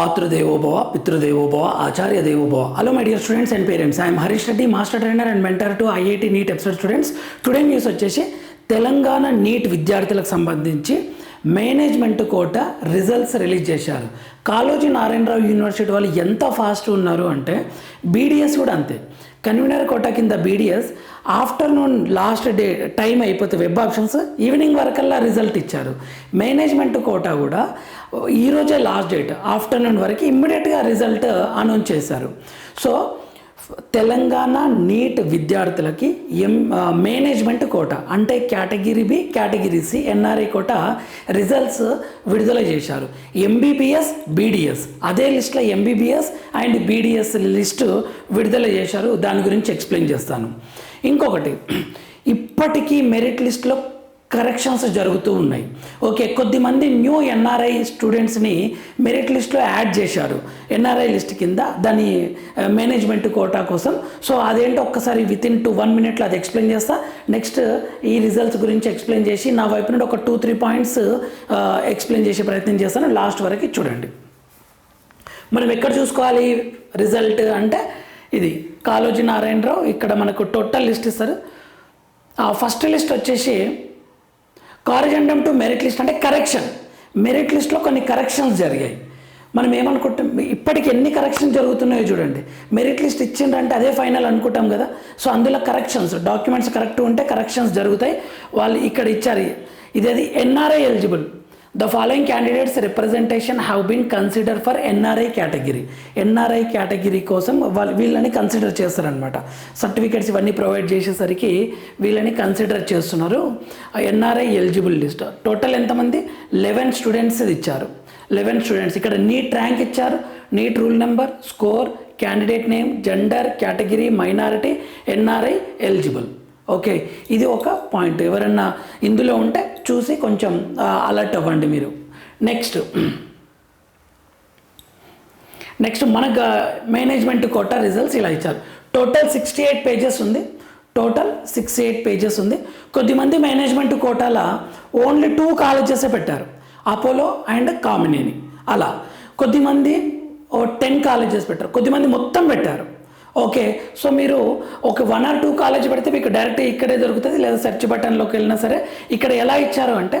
మాతృదేవోభవ పితృదేవోభవ ఆచార్య దేవోభవ hello my dear students and parents I am Harish Reddy master trainer and mentor to IIT NEET episode students today news వచ్చేసి Telangana neat విద్యార్థులకు సంబంధించి management quota results release చేశారు. Kaloji Narayana Rao university వాళ్ళు ఎంత ఫాస్ట్ ఉన్నారు అంటే బీడిఎస్ కూడా అంతే. కన్వీనర్ కోట కింద BDS afternoon last day time అయిపోతే వెబ్ ఆప్షన్స్ ఈవినింగ్ వరకల్లా రిజల్ట్ ఇచ్చారు. మేనేజ్మెంట్ కోట కూడా ఈరోజే లాస్ట్ డేట్ ఆఫ్టర్నూన్ వరకు ఇమ్మీడియట్గా రిజల్ట్ అనౌన్స్ చేశారు. సో తెలంగాణ నీట్ విద్యార్థులకి ఎం మేనేజ్మెంట్ కోట అంటే category B category C NRI quota results విడుదల చేశారు. MBBS BDS. అదే లిస్ట్లో ఎంబీబీఎస్ అండ్ బీడిఎస్ లిస్టు విడుదల చేశారు. దాని గురించి ఎక్స్ప్లెయిన్ చేస్తాను. ఇంకొకటి ఇప్పటికీ మెరిట్ లిస్ట్లో కరెక్షన్స్ జరుగుతూ ఉన్నాయి. ఓకే కొద్దిమంది న్యూ ఎన్ఆర్ఐ స్టూడెంట్స్ని మెరిట్ లిస్ట్లో యాడ్ చేశారు. ఎన్ఆర్ఐ లిస్ట్ కింద దాని eh, మేనేజ్మెంట్ కోటా కోసం. సో అదేంటో ఒక్కసారి విత్ ఇన్ టూ వన్ మినిట్లో అది ఎక్స్ప్లెయిన్ చేస్తా. నెక్స్ట్ ఈ రిజల్ట్స్ గురించి ఎక్స్ప్లెయిన్ చేసి నా వైపు నుండి ఒక టూ త్రీ పాయింట్స్ ఎక్స్ప్లెయిన్ చేసే ప్రయత్నం చేస్తాను. లాస్ట్ వరకు చూడండి. మనం ఎక్కడ చూసుకోవాలి? రిజల్ట్ అంటే ఇది. కాలోజీ నారాయణరావు ఇక్కడ మనకు టోటల్ లిస్ట్ ఇస్తారు. ఆ ఫస్ట్ లిస్ట్ వచ్చేసి కారిజెండం టు మెరిట్ లిస్ట్ అంటే కరెక్షన్ మెరిట్ లిస్ట్లో కొన్ని కరెక్షన్స్ జరిగాయి. మనం ఏమనుకుంటాం? ఇప్పటికి ఎన్ని కరెక్షన్స్ జరుగుతున్నాయో చూడండి. మెరిట్ లిస్ట్ ఇచ్చిండ్రంటే అదే ఫైనల్ అనుకుంటాం కదా. సో అందులో కరెక్షన్స్ డాక్యుమెంట్స్ కరెక్ట్ ఉంటే కరెక్షన్స్ జరుగుతాయి. వాళ్ళు ఇక్కడ ఇచ్చారు. ఇదేది NRI eligible the following candidates representation have been consider for NRI category NRI category కోసం వాళ్ళు వీళ్ళని కన్సిడర్ చేస్తారనమాట సర్టిఫికేట్స్ ఇవన్నీ ప్రొవైడ్ చేసేసరికి వీళ్ళని కన్సిడర్ చేస్తున్నారు. ఎన్ఆర్ఐ ఎలిజిబుల్ లిస్ట్ టోటల్ ఎంతమంది? లెవెన్ స్టూడెంట్స్ ఇచ్చారు. లెవెన్ స్టూడెంట్స్ ఇక్కడ నీట్ ర్యాంక్ ఇచ్చారు. NEET roll number score candidate name gender category minority NRI eligible okay ఇది ఒక పాయింట్ ఎవరన్నా ఇందులో ఉంటే చూసి కొంచెం అలర్ట్ అవ్వండి మీరు. నెక్స్ట్ నెక్స్ట్ మన మేనేజ్మెంట్ కోటా రిజల్ట్స్ ఇలా ఇచ్చారు. టోటల్ సిక్స్టీ ఎయిట్ పేజెస్ ఉంది టోటల్ సిక్స్టీ ఎయిట్ పేజెస్ ఉంది కొద్దిమంది మేనేజ్మెంట్ కోటాల ఓన్లీ టూ కాలేజెసే పెట్టారు. అపోలో అండ్ కామినేని అలా. కొద్దిమంది ఓ టెన్ కాలేజెస్ పెట్టారు. కొద్దిమంది మొత్తం పెట్టారు. ఓకే సో మీరు ఒక వన్ ఆర్ టూ కాలేజ్ పెడితే మీకు డైరెక్ట్ ఇక్కడే దొరుకుతుంది లేదా సెర్చ్ బటన్లోకి వెళ్ళినా సరే ఇక్కడ ఎలా ఇచ్చారు అంటే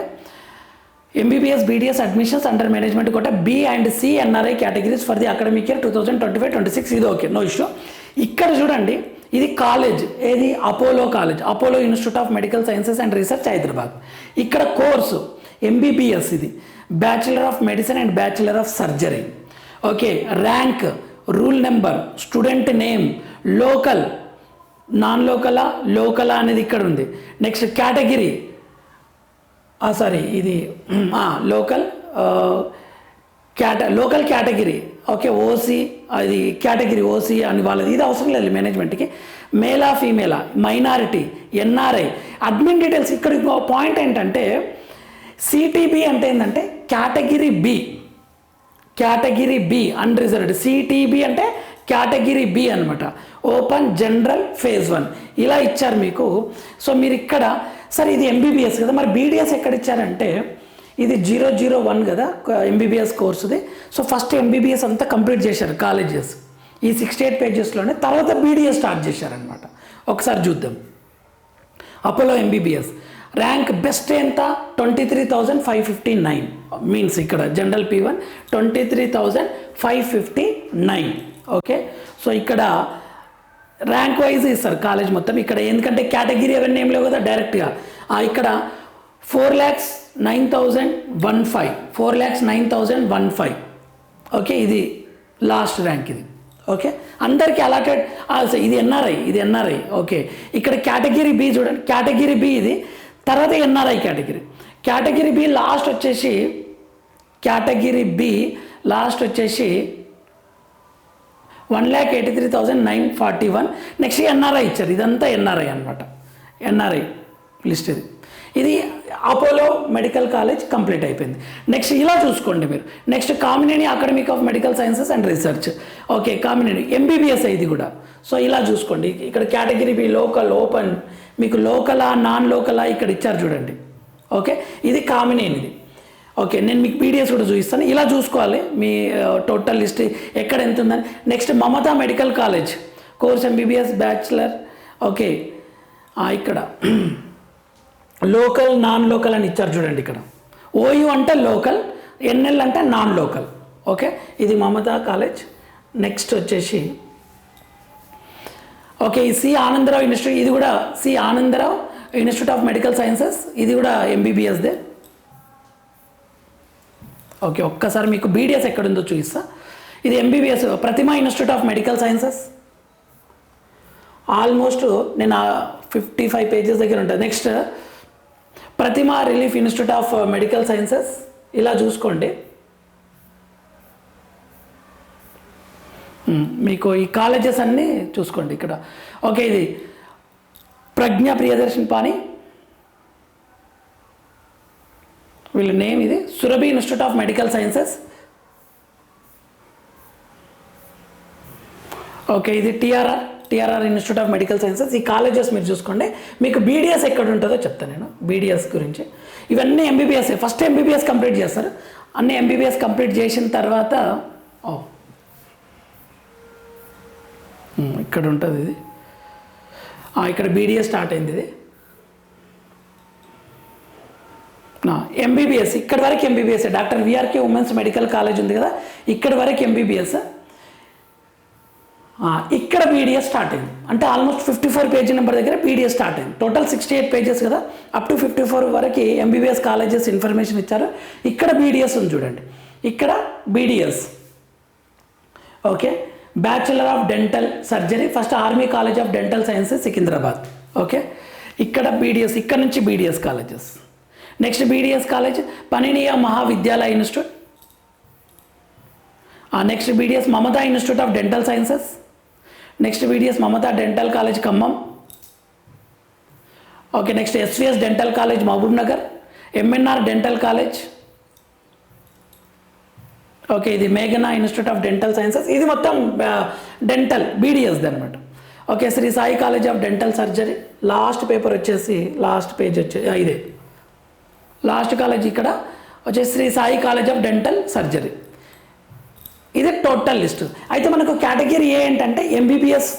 MBBS BDS admissions under management కూడా B and C NRI categories for the academic year two thousand twenty five twenty six ఇది ఓకే నో ఇష్యూ ఇక్కడ చూడండి ఇది కాలేజ్ ఏది? Apollo college Apollo institute of medical sciences and research Hyderabad. ఇక్కడ course MBBS ఇది bachelor of medicine and bachelor of surgery okay rank roll number student name local. Non లోకలా లోకలా అనేది ఇక్కడ ఉంది. Next category. సారీ ఇది local cat local category. Okay OC అది category OC అని వాళ్ళది. ఇది అవసరం లేదు మేనేజ్మెంట్కి. మేలా ఫీమేలా మైనారిటీ ఎన్ఆర్ఐ. అడ్మిన్ డీటెయిల్స్ ఇక్కడ పాయింట్ ఏంటంటే సిటీబీ అంటే ఏంటంటే category B. Category B unreserved CTB అంటే కేటగిరీ బి అనమాట ఓపెన్ జనరల్ ఫేజ్ వన్ ఇలా ఇచ్చారు మీకు. సో మీరు ఇక్కడ సరే ఇది ఎంబీబీఎస్ కదా. మరి బీడిఎస్ ఎక్కడ ఇచ్చారంటే ఇది జీరో జీరో వన్ కదా ఎంబీబీఎస్ కోర్సుది. సో ఫస్ట్ ఎంబీబీఎస్ అంతా కంప్లీట్ చేశారు కాలేజెస్ ఈ సిక్స్టీ ఎయిట్ పేజెస్లోనే తర్వాత బీడిఎస్ స్టార్ట్ చేశారనమాట ఒకసారి చూద్దాం. అపోలో ఎంబీబీఎస్ ర్యాంక్ బెస్ట్ ఎంత? Twenty three thousand five fifty nine means ఇక్కడ general P one twenty three thousand five fifty nine okay so ఇక్కడ ర్యాంక్ వైజ్ ఇస్తారు కాలేజ్ మొత్తం ఇక్కడ. ఎందుకంటే కేటగిరీ అవన్నీ ఏం లేవు కదా డైరెక్ట్గా ఇక్కడ four lakhs nine thousand one five four lakhs nine thousand one five okay ఇది లాస్ట్ ర్యాంక్ ఇది. ఓకే అందరికీ అలాటెడ్ ఇది ఎన్ఆర్ఐ ఇది ఎన్ఆర్ఐ ఓకే ఇక్కడ కేటగిరీ బి చూడండి. కేటగిరీ బి ఇది తర్వాత NRI category. Category B last వచ్చేసి కేటగిరీ బి లాస్ట్ వచ్చేసి one lakh eighty three thousand nine forty one. Next NRI ఇచ్చారు. ఇదంతా ఎన్ఆర్ఐ అనమాట ఎన్ఆర్ఐ లిస్ట్ ఇది. ఇది అపోలో మెడికల్ కాలేజ్ కంప్లీట్ అయిపోయింది. నెక్స్ట్ ఇలా చూసుకోండి మీరు. Next Kamineni academic of medical sciences and research. Okay Kamineni. MBBS ఇది కూడా. సో ఇలా చూసుకోండి. ఇక్కడ కేటగిరీ బి లోకల్ ఓపెన్. మీకు లోకలా నాన్ లోకలా ఇక్కడ ఇచ్చారు చూడండి. ఓకే? ఇది కామినేనిది ఓకే నేను మీకు పీడిఎస్ కూడా చూపిస్తాను. ఇలా చూసుకోవాలి. మీ టోటల్ లిస్ట్ ఎక్కడ ఎంత ఉందని. Next Mamata medical college course MBBS bachelor okay. ఇక్కడ. లోకల్ నాన్ లోకల్ అని ఇచ్చారు చూడండి ఇక్కడ. ఓయూ అంటే లోకల్ ఎన్ఎల్ అంటే నాన్ లోకల్ ఓకే? ఇది మమతా కాలేజ్ నెక్స్ట్ వచ్చేసి ఓకే సి ఆనందరావు ఇన్స్టిట్యూట్ ఇది కూడా C Anandrao institute of medical sciences ఇది కూడా ఎంబీబీఎస్దే ఓకే ఒక్కసారి మీకు బీడిఎస్ ఎక్కడుందో చూపిస్తా. ఇది MBBS Prathima institute of medical sciences almost నేను ఫిఫ్టీ ఫైవ్ పేజెస్ దగ్గర ఉంటుంది next Prathima relief institute of medical sciences ఇలా చూసుకోండి. మీకు ఈ కాలేజెస్ అన్నీ చూసుకోండి ఇక్కడ. ఓకే ఇది ప్రజ్ఞ ప్రియదర్శన్ పాని వీళ్ళ నేమ్ ఇది Surabhi institute of medical sciences. Okay ఇది TRR TRR institute of medical sciences. ఈ కాలేజెస్ మీరు చూసుకోండి. మీకు బీడిఎస్ ఎక్కడ ఉంటుందో చెప్తాను నేను బీడిఎస్ గురించి. ఇవన్నీ ఎంబీబీఎస్ ఫస్ట్ ఎంబీబీఎస్ కంప్లీట్ చేస్తారు. అన్ని ఎంబీబీఎస్ కంప్లీట్ చేసిన తర్వాత ఓ ఇక్కడ ఉంటుంది ఇది. ఇక్కడ బీడీఎస్ స్టార్ట్ అయింది ఇది. ఎంబీబీఎస్ ఇక్కడ వరకు MBBS doctor VRK women's medical college ఉంది కదా ఇక్కడ వరకు ఎంబీబీఎస్ ఇక్కడ బీడీఎస్ స్టార్ట్ అయింది. అంటే almost fifty four page number దగ్గర బీడీఎస్ స్టార్ట్ అయింది. టోటల్ సిక్స్టీ ఎయిట్ పేజెస్ కదా అప్ టు ఫిఫ్టీ ఫోర్ వరకు ఎంబీబీఎస్ కాలేజెస్ ఇన్ఫర్మేషన్ ఇచ్చారు. ఇక్కడ బీడిఎస్ ఉంది చూడండి. ఇక్కడ BDS okay bachelor of dental surgery first army college of dental sciences Secunderabad okay ఇక్కడ బీడిఎస్ ఇక్కడ నుంచి BDS colleges next BDS college Panineeya Mahavidyalaya institute next BDS Mamata institute of dental sciences next BDS Mamata dental college Khammam okay next SVS dental college Mahabub Nagar MNR dental college okay ఇది మేఘనా institute of dental sciences ఇది మొత్తం dental బీడిఎస్ది అనమాట okay Sri Sai college of dental surgery last paper వచ్చేసి last page వచ్చే ఇదే. Last college ఇక్కడ వచ్చేసి Sri Sai college of dental surgery ఇది టోటల్ లిస్ట్ అయితే మనకు కేటగిరీ ఏ ఏంటంటే ఎంబీబీఎస్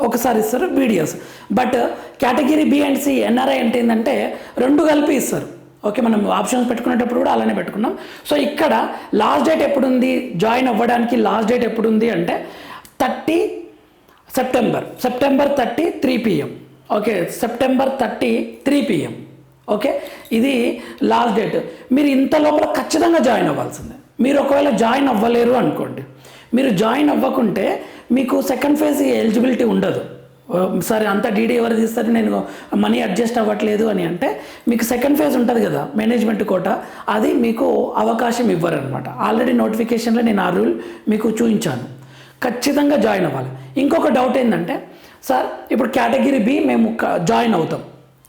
ఒకసారి ఇస్తారు BDS but category B and C NRI అంటే ఏంటంటే రెండు కలిపి ఇస్తారు. ఓకే మనం ఆప్షన్స్ పెట్టుకునేటప్పుడు కూడా అలానే పెట్టుకున్నాం. సో ఇక్కడ లాస్ట్ డేట్ ఎప్పుడు ఉంది జాయిన్ అవ్వడానికి లాస్ట్ డేట్ ఎప్పుడు ఉంది అంటే thirty September. September thirty three PM. Okay September thirty three PM. Okay ఇది లాస్ట్ డేట్. మీరు ఇంత లోపల ఖచ్చితంగా జాయిన్ అవ్వాల్సిందే. మీరు ఒకవేళ జాయిన్ అవ్వలేరు అనుకోండి. మీరు జాయిన్ అవ్వకుంటే మీకు సెకండ్ ఫేజ్ ఎలిజిబిలిటీ ఉండదు. సరే అంతా డీడీ ఎవరు తీస్తారు? నేను మనీ అడ్జస్ట్ అవ్వట్లేదు అని అంటే మీకు సెకండ్ ఫేజ్ ఉంటుంది కదా మేనేజ్మెంట్ కోట అది మీకు అవకాశం ఇవ్వరనమాట ఆల్రెడీ నోటిఫికేషన్లో నేను ఆ రూల్ మీకు చూపించాను ఖచ్చితంగా జాయిన్ అవ్వాలి. ఇంకొక డౌట్ ఏంటంటే సార్ ఇప్పుడు కేటగిరీ బి మేము క- జాయిన్ అవుతాం.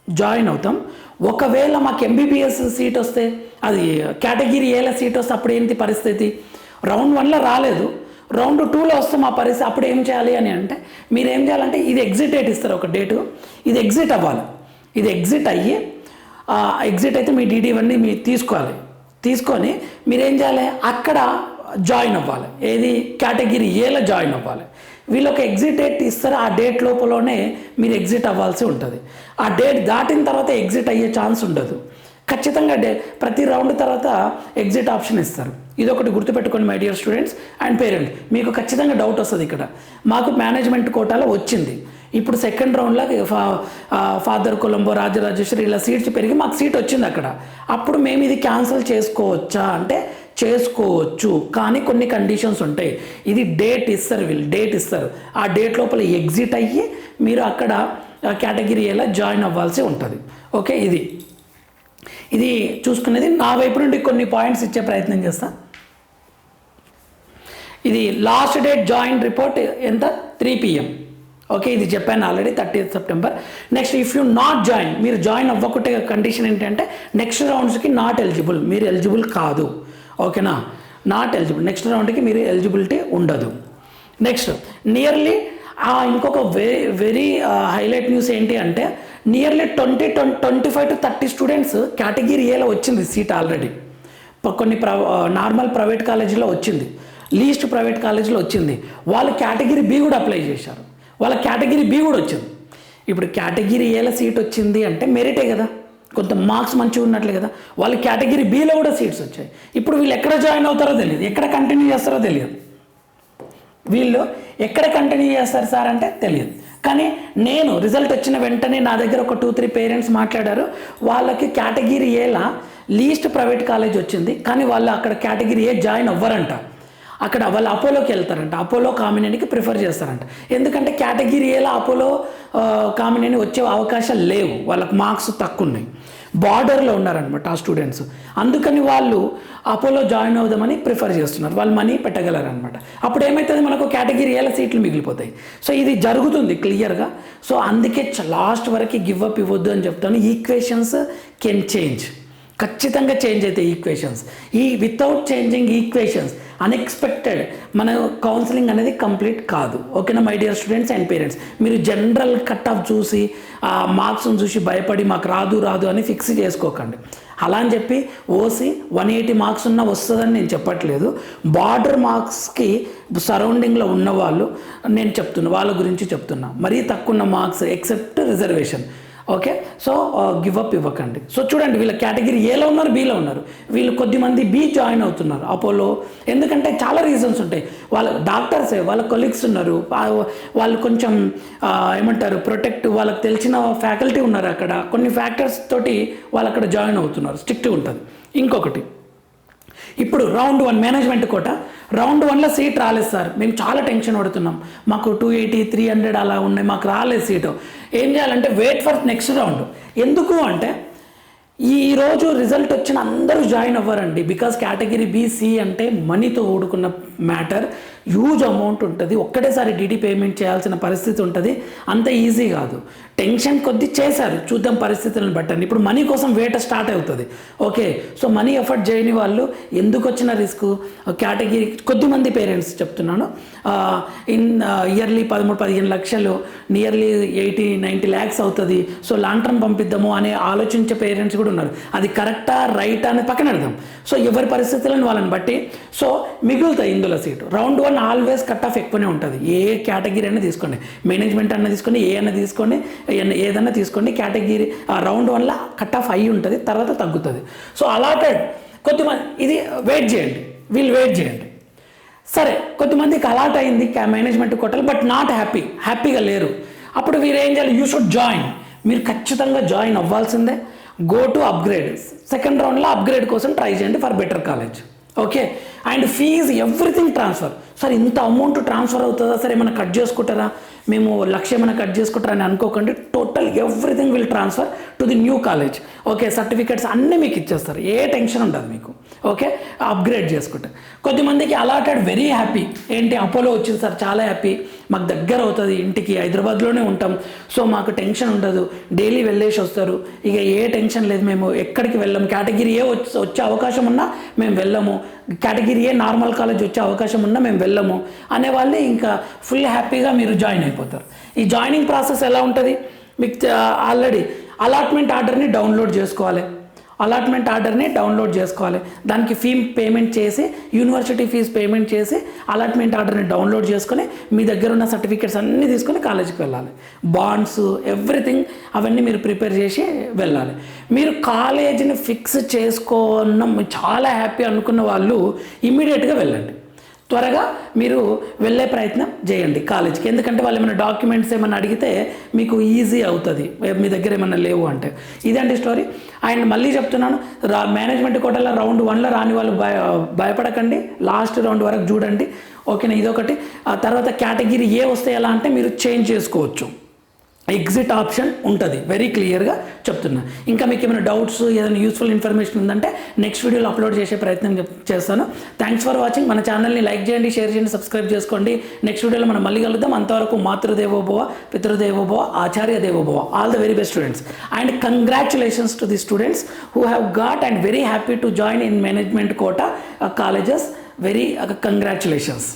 జాయిన్ అవుతాం. ఒకవేళ మాకు ఎంబీబీఎస్ సీట్ వస్తే అది కేటగిరీ ఏల సీట్ వస్తే అప్పుడు ఏంటి పరిస్థితి? రౌండ్ వన్లో రాలేదు. రౌండ్ టూలో వస్తే మా పరిస్థితి అప్పుడు ఏం చేయాలి అని అంటే మీరు ఏం చేయాలంటే ఇది ఎగ్జిట్ డేట్ ఇస్తారు ఒక డేటు ఇది ఎగ్జిట్ అవ్వాలి. ఇది ఎగ్జిట్ అయ్యి ఎగ్జిట్ అయితే మీ డీడీ ఇవన్నీ మీరు తీసుకోవాలి. తీసుకొని మీరేం చేయాలి? అక్కడ జాయిన్ అవ్వాలి. ఏది? కేటగిరీ ఏలో జాయిన్ అవ్వాలి. వీళ్ళు ఒక ఎగ్జిట్ డేట్ ఇస్తారు ఆ డేట్ లోపలనే మీరు ఎగ్జిట్ అవ్వాల్సి ఉంటుంది. ఆ డేట్ దాటిన తర్వాత ఎగ్జిట్ అయ్యే ఛాన్స్ ఉండదు. ఖచ్చితంగా డే ప్రతి రౌండ్ తర్వాత ఎగ్జిట్ ఆప్షన్ ఇస్తారు. ఇది ఒకటి గుర్తుపెట్టుకోండి my dear students and parent మీకు ఖచ్చితంగా డౌట్ వస్తుంది ఇక్కడ. మాకు మేనేజ్మెంట్ కోటాలో వచ్చింది. ఇప్పుడు సెకండ్ రౌండ్లో ఫాదర్ కొలంబో రాజరాజేశ్వరి ఇలా సీట్స్ పెరిగి మాకు సీట్ వచ్చింది అక్కడ. అప్పుడు మేము ఇది క్యాన్సిల్ చేసుకోవచ్చా అంటే చేసుకోవచ్చు. కానీ కొన్ని కండిషన్స్ ఉంటాయి. ఇది డేట్ ఇస్తారు వీళ్ళు డేట్ ఇస్తారు. ఆ డేట్ లోపల ఎగ్జిట్ అయ్యి మీరు అక్కడ కేటగిరీ ఎలా జాయిన్ అవ్వాల్సి ఉంటుంది. ఓకే ఇది. ఇది చూసుకునేది నా వైపు నుండి కొన్ని పాయింట్స్ ఇచ్చే ప్రయత్నం చేస్తాను ఇది లాస్ట్ డేట్ జాయిన్ రిపోర్ట్ ఎంత? త్రీ పిఎం ఓకే ఇది చెప్పాను already thirty September next if you not join మీరు జాయిన్ అవ్వకుంటే కండిషన్ ఏంటంటే నెక్స్ట్ రౌండ్స్కి నాట్ ఎలిజిబుల్ మీరు ఎలిజిబుల్ కాదు. ఓకేనా? నాట్ ఎలిజిబుల్ నెక్స్ట్ రౌండ్కి మీరు ఎలిజిబిలిటీ ఉండదు. నెక్స్ట్ నియర్లీ ఇంకొక వెరీ వెరీ హైలైట్ న్యూస్ ఏంటి అంటే nearly twenty twenty five to thirty students category ఏలో వచ్చింది సీట్ ఆల్రెడీ. కొన్ని ప్ర నార్మల్ ప్రైవేట్ కాలేజీలో వచ్చింది. లీస్ట్ ప్రైవేట్ కాలేజీలో వచ్చింది. వాళ్ళు కేటగిరీ బి కూడా అప్లై చేశారు. వాళ్ళ కేటగిరీ బి కూడా వచ్చింది. ఇప్పుడు కేటగిరీ ఏల సీట్ వచ్చింది అంటే మెరిటే కదా. కొంత మార్క్స్ మంచిగా ఉన్నట్లే కదా. వాళ్ళు కేటగిరీ బిలో కూడా సీట్స్ వచ్చాయి. ఇప్పుడు వీళ్ళు ఎక్కడ జాయిన్ అవుతారో తెలియదు. ఎక్కడ కంటిన్యూ చేస్తారో తెలియదు. వీళ్ళు ఎక్కడ కంటిన్యూ చేస్తారు సార్ అంటే తెలియదు. కానీ నేను రిజల్ట్ వచ్చిన వెంటనే నా దగ్గర ఒక టూ త్రీ పేరెంట్స్ మాట్లాడారు. వాళ్ళకి కేటగిరీ ఏలా లీస్ట్ ప్రైవేట్ కాలేజ్ వచ్చింది. కానీ వాళ్ళు అక్కడ కేటగిరీ ఏ జాయిన్ అవ్వరంట. అక్కడ వాళ్ళు అపోలోకి వెళ్తారంట. అపోలో కామినేనికి ప్రిఫర్ చేస్తారంట. ఎందుకంటే కేటగిరీలో అపోలో కామినేని వచ్చే అవకాశాలు లేవు. వాళ్ళకి మార్క్స్ తక్కువ ఉన్నాయి బార్డర్లో ఉన్నారనమాట ఆ స్టూడెంట్స్ అందుకని వాళ్ళు అపోలో జాయిన్ అవుదామని ప్రిఫర్ చేస్తున్నారు. వాళ్ళు మనీ పెట్టగలరు అనమాట అప్పుడు ఏమవుతుంది మనకు కేటగిరీ ఏళ్ళ సీట్లు మిగిలిపోతాయి. సో ఇది జరుగుతుంది క్లియర్గా సో అందుకే లాస్ట్ వరకు గివ్ అప్ ఇవ్వద్దు అని చెప్తాను. ఈక్వేషన్స్ కెన్ చేంజ్ ఖచ్చితంగా చేంజ్ అవుతాయి ఈక్వేషన్స్ ఈ వితౌట్ చేంజింగ్ ఈక్వేషన్స్ అన్ఎక్స్పెక్టెడ్ మన కౌన్సిలింగ్ అనేది కంప్లీట్ కాదు. ఓకేనా my dear students and parents మీరు జనరల్ కట్ ఆఫ్ చూసి ఆ మార్క్స్ని చూసి భయపడి మాకు రాదు రాదు అని ఫిక్స్ చేసుకోకండి. అలా అని చెప్పి ఓసి వన్ ఎయిటీ మార్క్స్ ఉన్న వస్తుందని నేను చెప్పట్లేదు. బార్డర్ మార్క్స్కి సరౌండింగ్లో ఉన్న వాళ్ళు నేను చెప్తున్నా వాళ్ళ గురించి చెప్తున్నా. మరీ తక్కువ marks except reservation okay? So give up ఇవ్వకండి. సో చూడండి వీళ్ళ కేటగిరీ ఏలో ఉన్నారు బీలో ఉన్నారు. వీళ్ళు కొద్దిమంది బీ జాయిన్ అవుతున్నారు అపోలో. ఎందుకంటే చాలా రీజన్స్ ఉంటాయి. వాళ్ళ డాక్టర్సే వాళ్ళ కొలీగ్స్ ఉన్నారు. వాళ్ళు కొంచెం ఏమంటారు ప్రొటెక్ట్ వాళ్ళకి తెలిసిన ఫ్యాకల్టీ ఉన్నారు అక్కడ. కొన్ని ఫ్యాక్టర్స్ తోటి వాళ్ళు అక్కడ జాయిన్ అవుతున్నారు స్ట్రిక్ట్ ఉంటుంది. ఇంకొకటి ఇప్పుడు round one management quota. Round వన్లో సీట్ రాలేదు సార్. మేము చాలా టెన్షన్ పడుతున్నాం. మాకు టూ ఎయిటీ త్రీ హండ్రెడ్ అలా ఉన్నాయి. మాకు రాలేదు సీటు. ఏం చేయాలంటే వెయిట్ ఫర్ నెక్స్ట్ రౌండ్ ఎందుకు అంటే ఈరోజు రిజల్ట్ వచ్చిన అందరూ జాయిన్ అవ్వరండి. బికాస్ కేటగిరీ బీసీ అంటే మనీతో ఊడుకున్న మ్యాటర్ హ్యూజ్ అమౌంట్ ఉంటుంది. ఒక్కటేసారి డీడీ పేమెంట్ చేయాల్సిన పరిస్థితి ఉంటుంది. అంత ఈజీ కాదు. టెన్షన్ కొద్ది చేశారు. చూద్దాం పరిస్థితులను బట్టండి ఇప్పుడు మనీ కోసం వేట స్టార్ట్ అవుతుంది. ఓకే సో మనీ ఎఫర్ట్ చేయని వాళ్ళు ఎందుకు వచ్చిన రిస్క్ కేటగిరీ కొద్దిమంది పేరెంట్స్ చెప్తున్నాను. ఇన్ ఇయర్లీ పదమూడు పదిహేను లక్షలు నియర్లీ ఎయిటీ నైంటీ ల్యాక్స్ అవుతుంది. సో లాంగ్ టర్మ్ పంపిద్దాము అనే ఆలోచించే పేరెంట్స్ కూడా ఉన్నారు. అది కరెక్టా రైటా అని పక్కన పెడదాం. సో ఎవరి పరిస్థితులను వాళ్ళని బట్టి? సో మిగులుతాయి ఇందులో seat round one always cut off ఎక్కువనే ఉంటుంది. ఏ కేటగిరీ అయినా తీసుకోండి. మేనేజ్మెంట్ అన్న తీసుకోండి ఏ అన్న తీసుకోండి ఏదన్నా తీసుకోండి. కేటగిరీ ఆ రౌండ్ వన్లో కట్ ఆఫ్ అయ్యి ఉంటుంది తర్వాత తగ్గుతుంది. సో అలాటెడ్ కొద్దిమంది ఇది వెయిట్ చేయండి. వీళ్ళు వెయిట్ చేయండి. సరే కొద్దిమందికి అలాట్ అయింది మేనేజ్మెంట్ కొట్టాలి బట్ నాట్ హ్యాపీ హ్యాపీగా లేరు. అప్పుడు మీరు ఏం చేయాలి? యూ షుడ్ జాయిన్ మీరు ఖచ్చితంగా జాయిన్ అవ్వాల్సిందే. గో టు అప్గ్రేడ్ సెకండ్ రౌండ్లో అప్గ్రేడ్ కోసం ట్రై చేయండి for better college okay? And fees everything transfer. Sir ఇంత అమౌంట్ ట్రాన్స్ఫర్ అవుతుందా? సార్ ఏమైనా కట్ చేసుకుంటారా? మేము లక్ష ఏమైనా కట్ చేసుకుంటారా అని అనుకోకండి. Total everything will transfer to the new college. Okay certificates అన్నీ మీకు ఇచ్చేస్తారు. ఏ టెన్షన్ ఉండదు మీకు. ఓకే? అప్గ్రేడ్ చేసుకుంటారు కొద్దిమందికి అలాటెడ్ వెరీ హ్యాపీ. ఏంటి అపోలో వచ్చింది సార్ చాలా హ్యాపీ. మాకు దగ్గర అవుతుంది ఇంటికి హైదరాబాద్లోనే ఉంటాం. సో మాకు టెన్షన్ ఉండదు. డైలీ వెళ్ళేసి వస్తారు. ఇక ఏ టెన్షన్ లేదు మేము ఎక్కడికి వెళ్ళాము కేటగిరీ ఏ వచ్చే అవకాశం ఉన్నా మేము వెళ్ళము. కేటగిరీ ఏ నార్మల్ కాలేజ్ వచ్చే అవకాశం ఉన్నా మేము వెళ్ళము. అనే వాళ్ళే ఇంకా ఫుల్ హ్యాపీగా మీరు జాయిన్ అయిపోతారు. ఈ జాయినింగ్ ప్రాసెస్ ఎలా ఉంటుంది? మీకు ఆల్రెడీ అలాట్మెంట్ ఆర్డర్ని డౌన్లోడ్ చేసుకోవాలి. అలాట్మెంట్ ఆర్డర్ని డౌన్లోడ్ చేసుకోవాలి. దానికి ఫీ పేమెంట్ చేసి యూనివర్సిటీ ఫీజు పేమెంట్ చేసి అలాట్మెంట్ ఆర్డర్ని డౌన్లోడ్ చేసుకొని మీ దగ్గర ఉన్న సర్టిఫికేట్స్ అన్నీ తీసుకొని కాలేజీకి వెళ్ళాలి. బాండ్స్ ఎవ్రీథింగ్ అవన్నీ మీరు ప్రిపేర్ చేసి వెళ్ళాలి. మీరు కాలేజీని ఫిక్స్ చేసుకున్న చాలా హ్యాపీ అనుకున్న వాళ్ళు ఇమీడియట్గా వెళ్ళండి. త్వరగా మీరు వెళ్ళే ప్రయత్నం చేయండి కాలేజ్కి. ఎందుకంటే వాళ్ళు ఏమైనా డాక్యుమెంట్స్ ఏమైనా అడిగితే మీకు ఈజీ అవుతుంది. మీ దగ్గర ఏమైనా లేవు అంటే. ఇదండి స్టోరీ. ఆయన మళ్ళీ చెప్తున్నాను రా మేనేజ్మెంట్ కోటలో రౌండ్ వన్లో రాని వాళ్ళు భయ భయపడకండి. లాస్ట్ రౌండ్ వరకు చూడండి. ఓకేనా? ఇదొకటి. ఆ తర్వాత కేటగిరీ ఏ వస్తే ఎలా అంటే మీరు చేంజ్ చేసుకోవచ్చు. ఎగ్జిట్ ఆప్షన్ ఉంటుంది. వెరీ క్లియర్గా చెప్తున్నా. ఇంకా మీకు ఏమైనా డౌట్స్ ఏదైనా యూస్ఫుల్ ఇన్ఫర్మేషన్ ఉందంటే నెక్స్ట్ వీడియోలో అప్లోడ్ చేసే ప్రయత్నం చేస్తాను. థ్యాంక్స్ ఫర్ వాచింగ్ మన ఛానల్ని లైక్ చేయండి షేర్ చేయండి సబ్స్క్రైబ్ చేసుకోండి. నెక్స్ట్ వీడియోలో మనం మళ్ళీ కలుద్దాం. అంతవరకు మాతృదేవోభవ పితృదేవోభవ ఆచార్య దేవోభవ. All the very best students and congratulations to the students who have got and very happy to join in management quota colleges very congratulations